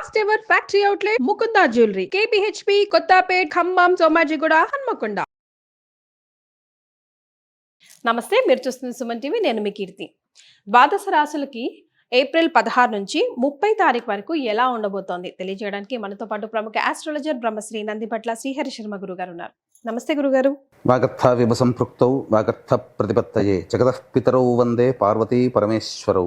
First ever factory outlet Mukunda jewellery KPHB Kothapet Khammam Somajiguda Hanamkonda నమస్తే మీరు చూస్తున్న Suman TV నేను మీ కీర్తి. ద్వాదశ రాశులకి ఏప్రిల్ పదహారు నుంచి ముప్పై తారీఖు వరకు ఎలా ఉండబోతోంది? తెలియజేయడానికి మనతో పాటు ప్రముఖ ఆస్ట్రాలజర్ బ్రహ్మశ్రీ నందిపట్ల శ్రీహరి శర్మ గురుగారు ఉన్నారు. నమస్తే గురుగారు. వాగర్థ విభ సంపృక్తౌ వాగర్థ ప్రతిపత్తయే జగతః పితరౌ వందే పార్వతీ పరమేశ్వరౌ.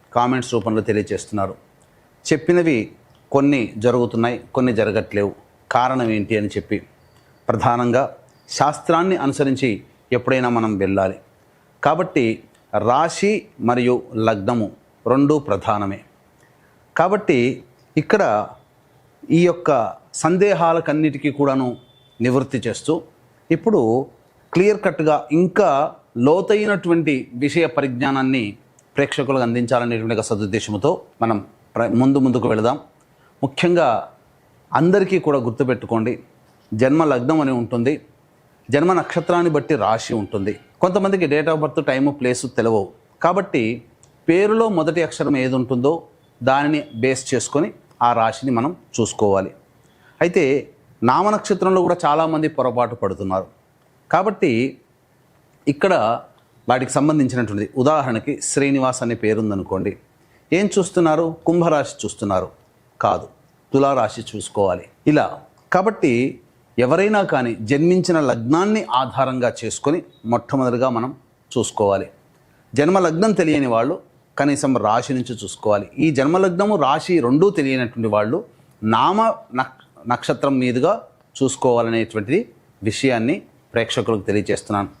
కామెంట్స్ రూపంలో తెలియజేస్తున్నారు. చెప్పినవి కొన్ని జరుగుతున్నాయి కొన్ని జరగట్లేవు. కారణం ఏంటి అని చెప్పి ప్రధానంగా శాస్త్రాన్ని అనుసరించి ఎప్పుడైనా మనం వెళ్ళాలి. కాబట్టి రాశి మరియు లగ్నము రెండు ప్రధానమే. కాబట్టి ఇక్కడ ఈ యొక్క సందేహాలకన్నిటికీ కూడాను నివృత్తి చేస్తూ ఇప్పుడు క్లియర్ కట్గా ఇంకా లోతైనటువంటి విషయ పరిజ్ఞానాన్ని ప్రేక్షకులకు అందించాలనేటువంటి ఒక సదుద్దేశంతో మనం ముందు ముందుకు వెళదాం. ముఖ్యంగా అందరికీ కూడా గుర్తుపెట్టుకోండి జన్మ లగ్నం అని ఉంటుంది జన్మ నక్షత్రాన్ని బట్టి రాశి ఉంటుంది. కొంతమందికి date of birth time place తెలియవు కాబట్టి పేరులో మొదటి అక్షరం ఏది ఉంటుందో దానిని బేస్ చేసుకొని ఆ రాశిని మనం చూసుకోవాలి. అయితే నామ నక్షత్రంలో కూడా చాలామంది పొరపాటు పడుతున్నారు. కాబట్టి ఇక్కడ వాటికి సంబంధించినటువంటిది. ఉదాహరణకి శ్రీనివాస్ అనే పేరుందనుకోండి. ఏం చూస్తున్నారు? కుంభరాశి చూస్తున్నారు. కాదు. తులారాశి చూసుకోవాలి. ఇలా. కాబట్టి ఎవరైనా కానీ జన్మించిన లగ్నాన్ని ఆధారంగా చేసుకొని మొట్టమొదటిగా మనం చూసుకోవాలి. జన్మ లగ్నం తెలియని వాళ్ళు కనీసం రాశి నుంచి చూసుకోవాలి. ఈ జన్మలగ్నము రాశి రెండూ తెలియనటువంటి వాళ్ళు నామ నక్ నక్షత్రం మీదుగా చూసుకోవాలనేటువంటిది విషయాన్ని ప్రేక్షకులకు తెలియజేస్తున్నాను.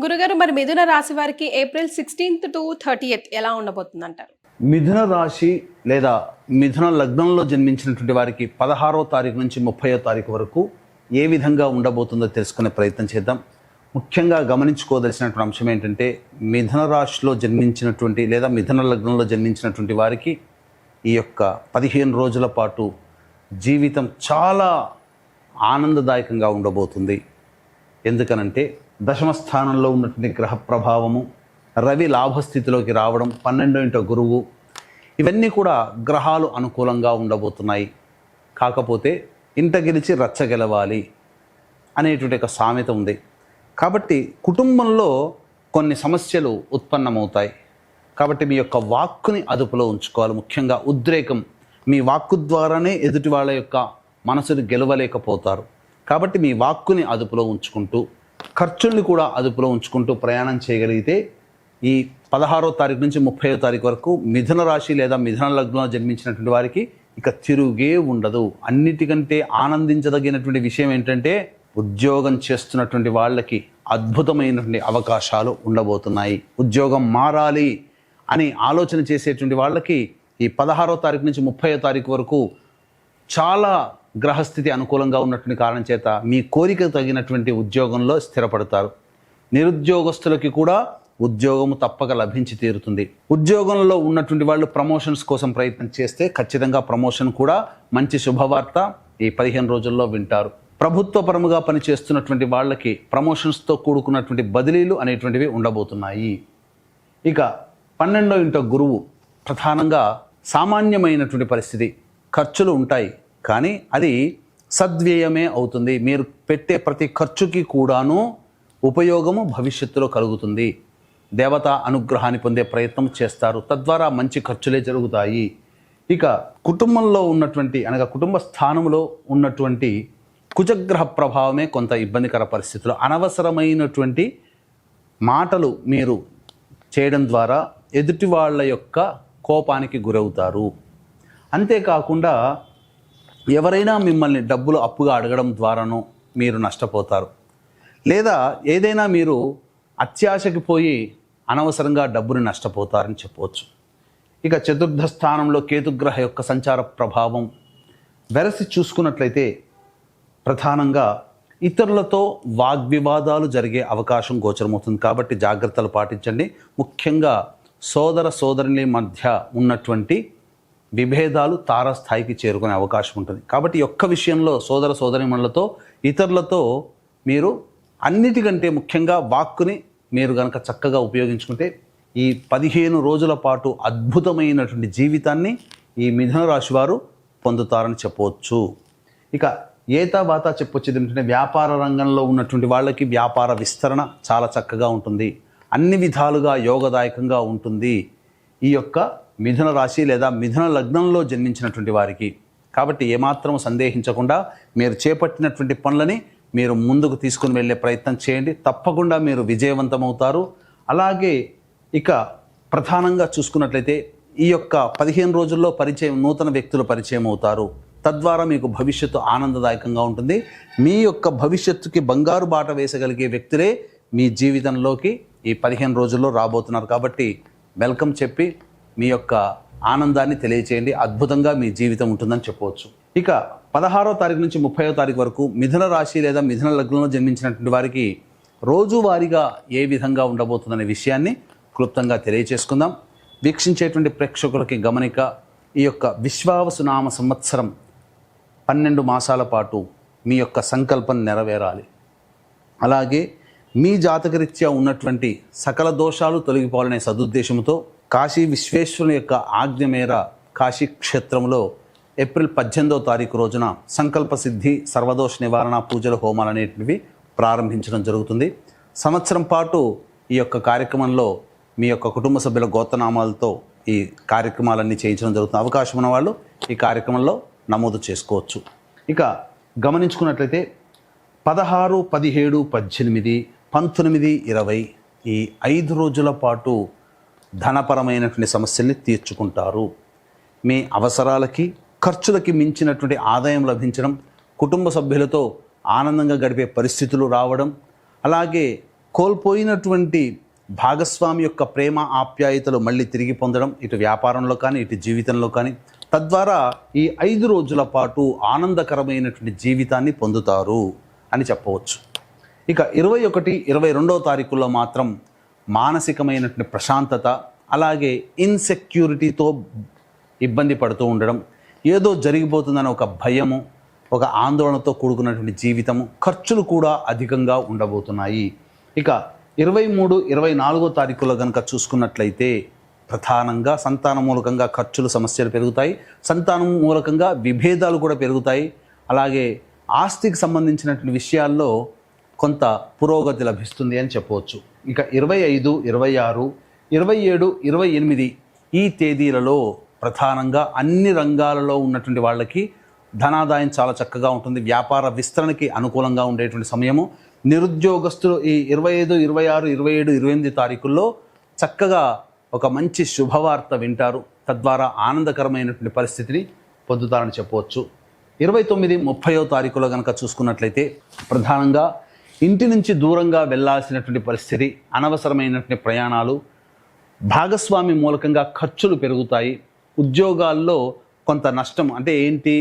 గురుగారు మరి మిథున రాశి వారికి ఏప్రిల్ సిక్స్టీన్త్ టు థర్టీ ఎలా ఉండబోతుంది అంటారు మిథున రాశి లేదా మిథున లగ్నంలో జన్మించినటువంటి వారికి పదహారో తారీఖు నుంచి ముప్పయో తారీఖు వరకు ఏ విధంగా ఉండబోతుందో తెలుసుకునే ప్రయత్నం చేద్దాం. ముఖ్యంగా గమనించుకోదలసినటువంటి అంశం ఏంటంటే మిథున రాశిలో జన్మించినటువంటి లేదా మిథున లగ్నంలో జన్మించినటువంటి వారికి ఈ యొక్క పదిహేను రోజుల పాటు జీవితం చాలా ఆనందదాయకంగా ఉండబోతుంది. ఎందుకనంటే దశమ స్థానంలో ఉన్నటువంటి గ్రహ ప్రభావము రవి లాభస్థితిలోకి రావడం పన్నెండో ఇంట గురువు ఇవన్నీ కూడా గ్రహాలు అనుకూలంగా ఉండబోతున్నాయి. కాకపోతే ఇంట గెలిచి రచ్చ గెలవాలి అనేటువంటి ఒక సామెత ఉంది. కాబట్టి కుటుంబంలో కొన్ని సమస్యలు ఉత్పన్నమవుతాయి. కాబట్టి మీ యొక్క వాక్కుని అదుపులో ఉంచుకోవాలి. ముఖ్యంగా ఉద్రేకం మీ వాక్కు ద్వారానే ఎదుటి వాళ్ళ యొక్క మనసుని గెలవలేకపోతారు. కాబట్టి మీ వాక్కుని అదుపులో ఉంచుకుంటూ ఖర్చుల్ని కూడా అదుపులో ఉంచుకుంటూ ప్రయాణం చేయగలిగితే ఈ పదహారో తారీఖు నుంచి ముప్పైో తారీఖు వరకు మిథున రాశి లేదా మిథున లగ్నంలో జన్మించినటువంటి వారికి ఇక తిరుగే ఉండదు. అన్నిటికంటే ఆనందించదగినటువంటి విషయం ఏంటంటే ఉద్యోగం చేస్తున్నటువంటి వాళ్ళకి అద్భుతమైనటువంటి అవకాశాలు ఉండబోతున్నాయి. ఉద్యోగం మారాలి అని ఆలోచన చేసేటువంటి వాళ్ళకి ఈ పదహారో తారీఖు నుంచి ముప్పయో తారీఖు వరకు చాలా గ్రహస్థితి అనుకూలంగా ఉన్నటువంటి కారణం చేత మీ కోరిక తగినటువంటి ఉద్యోగంలో స్థిరపడతారు. నిరుద్యోగస్తులకి కూడా ఉద్యోగము తప్పక లభించి తీరుతుంది. ఉద్యోగంలో ఉన్నటువంటి వాళ్ళు ప్రమోషన్స్ కోసం ప్రయత్నం చేస్తే ఖచ్చితంగా ప్రమోషన్ కూడా మంచి శుభవార్త ఈ పదిహేను రోజుల్లో వింటారు. ప్రభుత్వ పరముగా పనిచేస్తున్నటువంటి వాళ్ళకి ప్రమోషన్స్తో కూడుకున్నటువంటి బదిలీలు అనేటువంటివి ఉండబోతున్నాయి. ఇక పన్నెండో ఇంట గురువు. ప్రధానంగా సామాన్యమైనటువంటి పరిస్థితి. ఖర్చులు ఉంటాయి. కానీ అది సద్వ్యయమే అవుతుంది. మీరు పెట్టే ప్రతి ఖర్చుకి కూడాను ఉపయోగము భవిష్యత్తులో కలుగుతుంది. దేవత అనుగ్రహాన్ని పొందే ప్రయత్నం చేస్తారు. తద్వారా మంచి ఖర్చులే జరుగుతాయి. ఇక కుటుంబంలో ఉన్నటువంటి అనగా కుటుంబ స్థానంలో ఉన్నటువంటి కుజగ్రహ ప్రభావమే కొంత ఇబ్బందికర పరిస్థితులు. అనవసరమైనటువంటి మాటలు మీరు చేయడం ద్వారా ఎదుటి వాళ్ళ యొక్క కోపానికి గురవుతారు. అంతేకాకుండా ఎవరైనా మిమ్మల్ని డబ్బులు అప్పుగా అడగడం ద్వారానో మీరు నష్టపోతారు. లేదా ఏదైనా మీరు అత్యాశకి పోయి అనవసరంగా డబ్బుని నష్టపోతారని చెప్పవచ్చు. ఇక చతుర్థ స్థానంలో కేతుగ్రహ యొక్క సంచార ప్రభావం వెరసి చూసుకున్నట్లయితే ప్రధానంగా ఇతరులతో వాగ్వివాదాలు జరిగే అవకాశం గోచరమవుతుంది. కాబట్టి జాగ్రత్తలు పాటించండి. ముఖ్యంగా సోదర సోదరుని మధ్య ఉన్నటువంటి విభేదాలు తారస్థాయికి చేరుకునే అవకాశం ఉంటుంది. కాబట్టి ఒక్క విషయంలో సోదర సోదరిమణులతో ఇతరులతో మీరు అన్నిటికంటే ముఖ్యంగా వాక్కుని మీరు గనక చక్కగా ఉపయోగించుకుంటే ఈ పదిహేను రోజుల పాటు అద్భుతమైనటువంటి జీవితాన్ని ఈ మిథున రాశి వారు పొందుతారని చెప్పవచ్చు. ఇక ఏతా వాత చెప్పొచ్చేది ఏంటంటే వ్యాపార రంగంలో ఉన్నటువంటి వాళ్ళకి వ్యాపార విస్తరణ చాలా చక్కగా ఉంటుంది. అన్ని విధాలుగా యోగదాయకంగా ఉంటుంది. ఈ యొక్క మిథున రాశి లేదా మిథున లగ్నంలో జన్మించినటువంటి వారికి. కాబట్టి ఏమాత్రం సందేహించకుండా మీరు చేపట్టినటువంటి పనులని మీరు ముందుకు తీసుకుని వెళ్ళే ప్రయత్నం చేయండి. తప్పకుండా మీరు విజయవంతమవుతారు. అలాగే ఇక ప్రధానంగా చూసుకున్నట్లయితే ఈ యొక్క పదిహేను రోజుల్లో పరిచయం నూతన వ్యక్తులు పరిచయం అవుతారు. తద్వారా మీకు భవిష్యత్తు ఆనందదాయకంగా ఉంటుంది. మీ యొక్క భవిష్యత్తుకి బంగారు బాట వేసగలిగే వ్యక్తులే మీ జీవితంలోకి ఈ పదిహేను రోజుల్లో రాబోతున్నారు. కాబట్టి వెల్కమ్ చెప్పి మీ యొక్క ఆనందాన్ని తెలియచేయండి. అద్భుతంగా మీ జీవితం ఉంటుందని చెప్పవచ్చు. ఇక పదహారో తారీఖు నుంచి ముప్పైవ తారీఖు వరకు మిథున రాశి లేదా మిథున లగ్నంలో జన్మించినటువంటి వారికి రోజువారీగా ఏ విధంగా ఉండబోతుందనే విషయాన్ని క్లుప్తంగా తెలియచేసుకుందాం. వీక్షించేటువంటి ప్రేక్షకులకి గమనిక ఈ యొక్క విశ్వావసునామ సంవత్సరం పన్నెండు మాసాల పాటు మీ యొక్క సంకల్పం నెరవేరాలి. అలాగే మీ జాతకరీత్యా ఉన్నటువంటి సకల దోషాలు తొలగిపోవాలనే సదుద్దేశంతో కాశీ విశ్వేశ్వరుని యొక్క ఆజ్ఞ మేర కాశీ క్షేత్రంలో ఏప్రిల్ పద్దెనిమిదవ తారీఖు రోజున సంకల్ప సిద్ధి సర్వదోష నివారణ పూజల హోమాలు అనేటివి ప్రారంభించడం జరుగుతుంది. సంవత్సరం పాటు ఈ యొక్క కార్యక్రమంలో మీ యొక్క కుటుంబ సభ్యుల గోత్రనామాలతో ఈ కార్యక్రమాలన్నీ చేయించడం జరుగుతుంది. అవకాశం ఉన్న వాళ్ళు ఈ కార్యక్రమంలో నమోదు చేసుకోవచ్చు. ఇక గమనించుకున్నట్లయితే పదహారు పదిహేడు పద్దెనిమిది పంతొమ్మిది ఇరవై ఈ ఐదు రోజుల పాటు ధనపరమైనటువంటి సమస్యల్ని తీర్చుకుంటారు. మీ అవసరాలకి ఖర్చులకి మించినటువంటి ఆదాయం లభించడం కుటుంబ సభ్యులతో ఆనందంగా గడిపే పరిస్థితులు రావడం అలాగే కోల్పోయినటువంటి భాగస్వామి యొక్క ప్రేమ ఆప్యాయతలు మళ్ళీ తిరిగి పొందడం ఇటు వ్యాపారంలో కానీ ఇటు జీవితంలో కానీ తద్వారా ఈ ఐదు రోజుల పాటు ఆనందకరమైనటువంటి జీవితాన్ని పొందుతారు అని చెప్పవచ్చు. ఇక ఇరవై ఒకటి ఇరవై రెండవ తారీఖుల్లో మాత్రం మానసికమైనటువంటి ప్రశాంతత అలాగే ఇన్సెక్యూరిటీతో ఇబ్బంది పడుతూ ఉండడం ఏదో జరిగిపోతుందనే ఒక భయము ఒక ఆందోళనతో కూడుకున్నటువంటి జీవితము ఖర్చులు కూడా అధికంగా ఉండబోతున్నాయి. ఇక ఇరవై మూడు ఇరవై నాలుగో తారీఖులో కనుక చూసుకున్నట్లయితే ప్రధానంగా సంతాన మూలకంగా ఖర్చులు సమస్యలు పెరుగుతాయి. సంతానం మూలకంగా విభేదాలు కూడా పెరుగుతాయి. అలాగే ఆస్తికి సంబంధించినటువంటి విషయాల్లో కొంత పురోగతి లభిస్తుంది అని చెప్పవచ్చు. ఇక ఇరవై ఐదు ఇరవై ఆరు ఇరవై ఏడు ఇరవై ఎనిమిది ఈ తేదీలలో ప్రధానంగా అన్ని రంగాలలో ఉన్నటువంటి వాళ్ళకి ధనాదాయం చాలా చక్కగా ఉంటుంది. వ్యాపార విస్తరణకి అనుకూలంగా ఉండేటువంటి సమయము. నిరుద్యోగస్తులు ఈ ఇరవై ఐదు ఇరవై ఆరు ఇరవై ఏడు ఇరవై ఎనిమిది తారీఖుల్లో చక్కగా ఒక మంచి శుభవార్త వింటారు. తద్వారా ఆనందకరమైనటువంటి పరిస్థితిని పొందుతారని చెప్పవచ్చు. ఇరవై తొమ్మిది ముప్పయో తారీఖులో కనుక చూసుకున్నట్లయితే ప్రధానంగా ఇంటి నుంచి దూరంగా వెళ్ళాల్సినటువంటి పరిస్థితి అనవసరమైనటువంటి ప్రయాణాలు భాగస్వామి మూలకంగా ఖర్చులు పెరుగుతాయి. ఉద్యోగాల్లో కొంత నష్టం అంటే ఏంటి?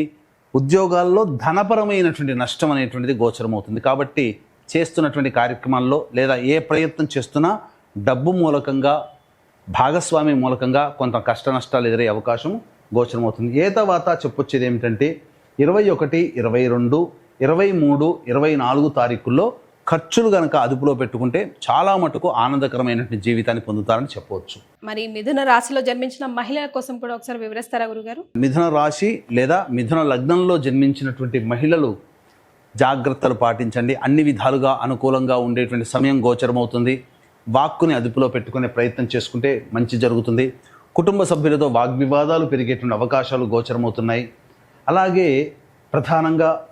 ఉద్యోగాల్లో ధనపరమైనటువంటి నష్టం అనేటువంటిది గోచరమవుతుంది. కాబట్టి చేస్తున్నటువంటి కార్యక్రమాల్లో లేదా ఏ ప్రయత్నం చేస్తున్నా డబ్బు మూలకంగా భాగస్వామి మూలకంగా కొంత కష్ట నష్టాలు ఎదురయ్యే అవకాశం గోచరమవుతుంది. ఏ తర్వాత చెప్పొచ్చేది ఏమిటంటే ఇరవై ఒకటి ఇరవై రెండు ఇరవై మూడు ఇరవై నాలుగు తారీఖుల్లో ఖర్చులు గనక అదుపులో పెట్టుకుంటే చాలా మటుకు ఆనందకరమైనటువంటి జీవితాన్ని పొందుతారని చెప్పవచ్చు. మరి మిథున రాశిలో జన్మించిన మహిళల కోసం కూడా ఒకసారి వివరిస్తారా గురుగారు? మిథున రాశి లేదా మిథున లగ్నంలో జన్మించినటువంటి మహిళలు జాగ్రత్తలు పాటించండి. అన్ని విధాలుగా అనుకూలంగా ఉండేటువంటి సమయం గోచరమవుతుంది. వాక్కుని అదుపులో పెట్టుకునే ప్రయత్నం చేసుకుంటే మంచి జరుగుతుంది. కుటుంబ సభ్యులతో వాగ్వివాదాలు పెరిగేటువంటి అవకాశాలు గోచరమవుతున్నాయి. అలాగే ప్రధానంగా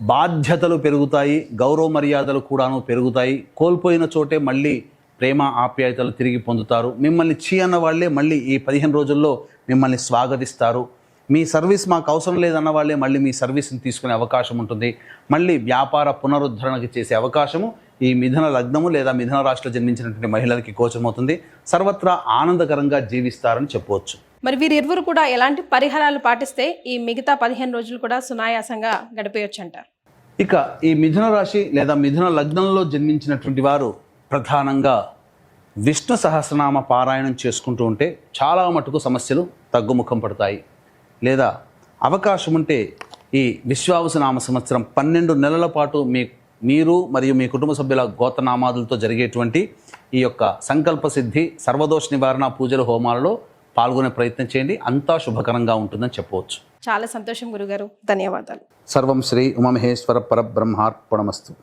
బాధ్యతలు పెరుగుతాయి గౌరవ మర్యాదలు కూడాను పెరుగుతాయి. కోల్పోయిన చోటే మళ్ళీ ప్రేమ ఆప్యాయతలు తిరిగి పొందుతారు. మిమ్మల్ని చీ అన్న వాళ్ళే మళ్ళీ ఈ పదిహేను రోజుల్లో మిమ్మల్ని స్వాగతిస్తారు. మీ సర్వీస్ మాకు అవసరం లేదన్న వాళ్ళే మళ్ళీ మీ సర్వీస్ని తీసుకునే అవకాశం ఉంటుంది. మళ్ళీ వ్యాపార పునరుద్ధరణకి చేసే అవకాశము ఈ మిథున లగ్నము లేదా మిథున రాశిలో జన్మించినటువంటి మహిళలకి గోచరమవుతుంది. సర్వత్రా ఆనందకరంగా జీవిస్తారని చెప్పవచ్చు. మరి వీరిరువురు కూడా ఎలాంటి పరిహారాలు పాటిస్తే ఈ మిగతా పదిహేను రోజులు కూడా సునాయాసంగా గడిపేయొచ్చు అంటారు ఇక ఈ మిథున రాశి లేదా మిథున లగ్నంలో జన్మించినటువంటి వారు ప్రధానంగా విష్ణు సహస్రనామ పారాయణం చేసుకుంటూ ఉంటే చాలా మటుకు సమస్యలు తగ్గుముఖం పడతాయి. లేదా అవకాశం ఉంటే ఈ విశ్వావసనామ సంవత్సరం పన్నెండు నెలల పాటు మీ మీరు మరియు మీ కుటుంబ సభ్యుల గోతనామాదులతో జరిగేటువంటి ఈ యొక్క సంకల్ప సిద్ధి సర్వదోష నివారణ పూజల హోమాలలో పాల్గొనే ప్రయత్నం చేయండి. అంతా శుభకరంగా ఉంటుందని చెప్పవచ్చు. చాలా సంతోషం గురుగారు. ధన్యవాదాలు. సర్వం శ్రీ ఉమమహేశ్వర పరబ్రహ్మార్పణమస్తు.